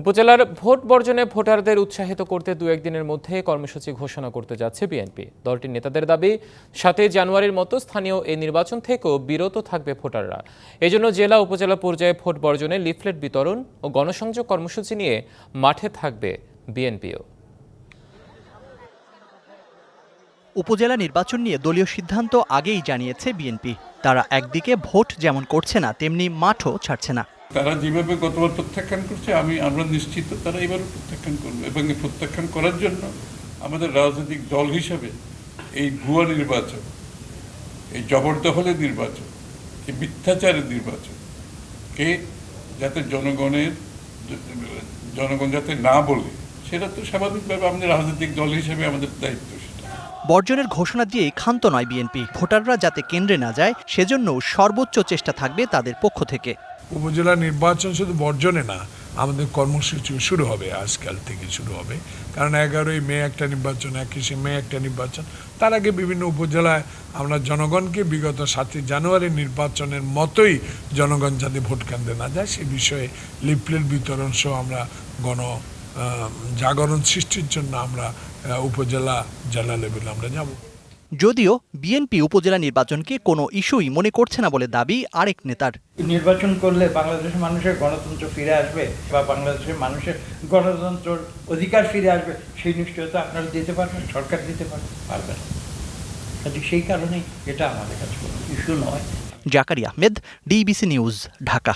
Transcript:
উপজেলার ভোট বর্জনে ভোটারদের উৎসাহিত করতে দু একদিনের মধ্যে কর্মসূচি ঘোষণা করতে যাচ্ছে বিএনপি। দলটির নেতাদের দাবি, সাতই জানুয়ারির মতো স্থানীয় এই নির্বাচন থেকেও বিরত থাকবে ভোটাররা। এজন্য জেলা উপজেলা পর্যায়ে ভোট বর্জনে লিফলেট বিতরণ ও গণসংযোগ কর্মসূচি নিয়ে মাঠে থাকবে বিএনপিও। উপজেলা নির্বাচন নিয়ে দলীয় সিদ্ধান্ত আগেই জানিয়েছে বিএনপি। তারা একদিকে ভোট যেমন করছে না, তেমনি মাঠও ছাড়ছে না। তারা যেভাবে গতবার প্রত্যাখ্যান করছে, আমি, আমরা নিশ্চিত তারা এবারও প্রত্যাখ্যান করবে। এবং প্রত্যাখ্যান করার জন্য আমাদের রাজনৈতিক দল হিসাবে এই ভুয়া নির্বাচন, এই জবরদখলের নির্বাচন, এই মিথ্যাচারের নির্বাচন, কে যাতে জনগণের, জনগণ যাতে না বলে, সেটা তো স্বাভাবিকভাবে আমাদের রাজনৈতিক দল হিসেবে আমাদের দায়িত্ব। বর্জনের ঘোষণা দিয়েই ক্ষান্ত নয় বিএনপি। ভোটাররা যাতে কেন্দ্রে না যায়, সেজন্য সর্বোচ্চ চেষ্টা থাকবে তাদের পক্ষ থেকে। উপজেলা নির্বাচন শুধু বর্জনে না, আমাদের কর্মসূচি শুরু হবে, আজকাল থেকে শুরু হবে। কারণ এগারোই মে একটা নির্বাচন, একুশে মে একটা নির্বাচন, তার আগে বিভিন্ন উপজেলায় আমরা জনগণকে বিগত সাতই জানুয়ারি নির্বাচনের মতোই জনগণ যাতে ভোট কেন্দ্রে না যায়, সে বিষয়ে লিফলেট বিতরণ সহ আমরা গণ জাগরণ সৃষ্টির জন্য আমরা উপজেলা জেলা লেভেলে আমরা যাব যদিও বিএনপি উপজেলা নির্বাচনকে কোনো ইস্যুই মনে করছে না বলে দাবি আরেক নেতার। নির্বাচন করলে বাংলাদেশের মানুষের গণতন্ত্র ফিরে আসবে বা বাংলাদেশের মানুষের গণতন্ত্র অধিকার ফিরে আসবে সেই নিশ্চয়তা আপনারা দিতে পারবেন সরকার দিতে পারবে পারবে না। কাজে সেই কারণেই এটা আমাদের কাছে কোনো ইস্যু নয়। Zakari Ahmed DBC news Dhaka.